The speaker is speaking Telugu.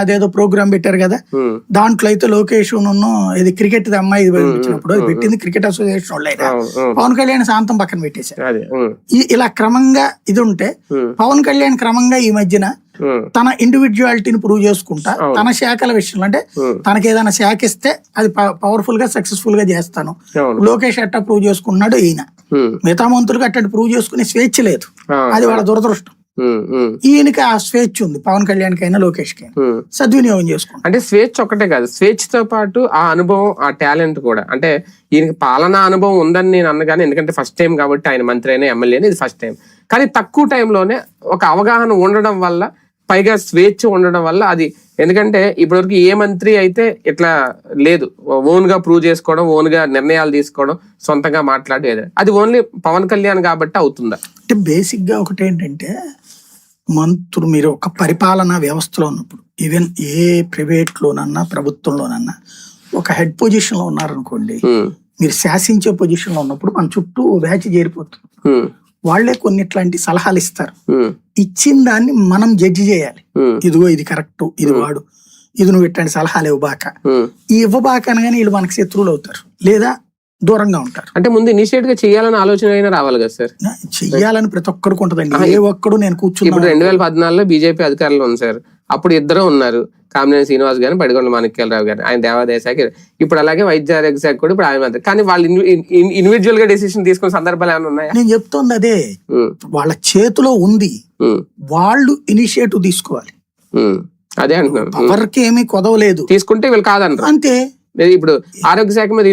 అదేదో ప్రోగ్రామ్ పెట్టారు కదా. దాంట్లో అయితే లోకేష్ ఇది క్రికెట్ అమ్మాయి అది పెట్టింది క్రికెట్ అసోసియేషన్ వాళ్ళు అయినా. పవన్ కళ్యాణ్ శాంతం పక్కన పెట్టేశారు. ఇలా క్రమంగా ఇది ఉంటే పవన్ కళ్యాణ్ క్రమంగా ఈ మధ్యన తన ఇండివిజువాలిటీని ప్రూవ్ చేసుకుంటా తన శాఖల విషయంలో అంటే. తనకి ఏదైనా శాఖ ఇస్తే అది పవర్ఫుల్గా సక్సెస్ఫుల్గా చేస్తాను. లోకేష్ అట్టా ప్రూవ్ చేసుకున్నాడు ఈయన. మిగతా మంత్రులకు అట్టటి ప్రూవ్ చేసుకునే స్వేచ్ఛ లేదు. అది వాళ్ళ దురదృష్టం. ఈయనకి ఆ స్వేచ్ఛ ఉంది పవన్ కళ్యాణ్ కైనా లోకేష్ కైనా. సద్వినియోగం చేసుకుంటాం అంటే స్వేచ్ఛ ఒక్కటే కాదు స్వేచ్ఛతో పాటు ఆ అనుభవం ఆ టాలెంట్ కూడా. అంటే ఈయనకి పాలనా అనుభవం ఉందని నేను అన్నగానే ఎందుకంటే ఫస్ట్ టైం కాబట్టి ఆయన మంత్రి అయినా ఎమ్మెల్యే ఇది ఫస్ట్ టైం కానీ తక్కువ టైంలోనే ఒక అవగాహన ఉండడం వల్ల పైగా స్వేచ్ఛ ఉండడం వల్ల అది ఎందుకంటే ఇప్పటివరకు ఏ మంత్రి అయితే ఇట్లా లేదు ఓన్గా ప్రూవ్ చేసుకోవడం ఓన్గా నిర్ణయాలు తీసుకోవడం సొంతంగా మాట్లాడేది. అది ఓన్లీ పవన్ కళ్యాణ్ కాబట్టి అవుతుందా? అంటే బేసిక్గా ఒకటి ఏంటంటే మంత్రులు మీరు ఒక పరిపాలనా వ్యవస్థలో ఉన్నప్పుడు ఈవెన్ ఏ ప్రైవేట్ లోనన్నా ప్రభుత్వంలోనన్నా ఒక హెడ్ పొజిషన్లో ఉన్నారనుకోండి మీరు శాసించే పొజిషన్లో ఉన్నప్పుడు మన చుట్టూ వ్యాచి చేరిపోతుంది. వాళ్ళే కొన్ని ఇట్లాంటి సలహాలు ఇస్తారు. ఇచ్చిన దాన్ని మనం జడ్జి చేయాలి. ఇదిగో ఇది కరెక్ట్ ఇది వాడు ఇది నువ్వు ఇట్లాంటి సలహాలు ఇవ్వబాక. ఈ ఇవ్వబాక అనగానే వీళ్ళు మనకి శత్రువులు అవుతారు. లేదా దూరంగా ఉంటారు. అంటే ముందు ఇనిషియేట్గా చేయాలని ఆలోచన అయినా రావాలి కదా సార్? చెయ్యాలని ప్రతి ఒక్కరికి ఉంటదండి. ఏ ఒక్కడు నేను ఇప్పుడు కూర్చున్నా రెండు వేల పద్నాలుగులో బీజేపీ అధికారంలో ఉంది సార్. అప్పుడు ఇద్దరు ఉన్నారు. కామినేని శ్రీనివాస్ గారు పడిగొండ మాణిక్యాలరావు గారు ఆయన దేవాదాయ శాఖ ఇప్పుడు అలాగే వైద్య ఆరోగ్య శాఖ కూడా ఇప్పుడు ఆయన మంత్రి కానీ వాళ్ళు ఇండివిజువల్గా డెసిషన్ తీసుకున్న సందర్భాలు ఏమైనా ఉన్నాయా? నేను చెప్తోంది అదే. వాళ్ళ చేతిలో ఉంది. వాళ్ళు ఇనిషియేటివ్ తీసుకోవాలి. అదే అంటున్నాను. ఉమ్. ఎవరికి ఏమీ కొదవలేదు. తీసుకుంటే వీళ్ళు కాదంటారు. అంతే. ఇప్పుడు ఆరోగ్య శాఖ మీద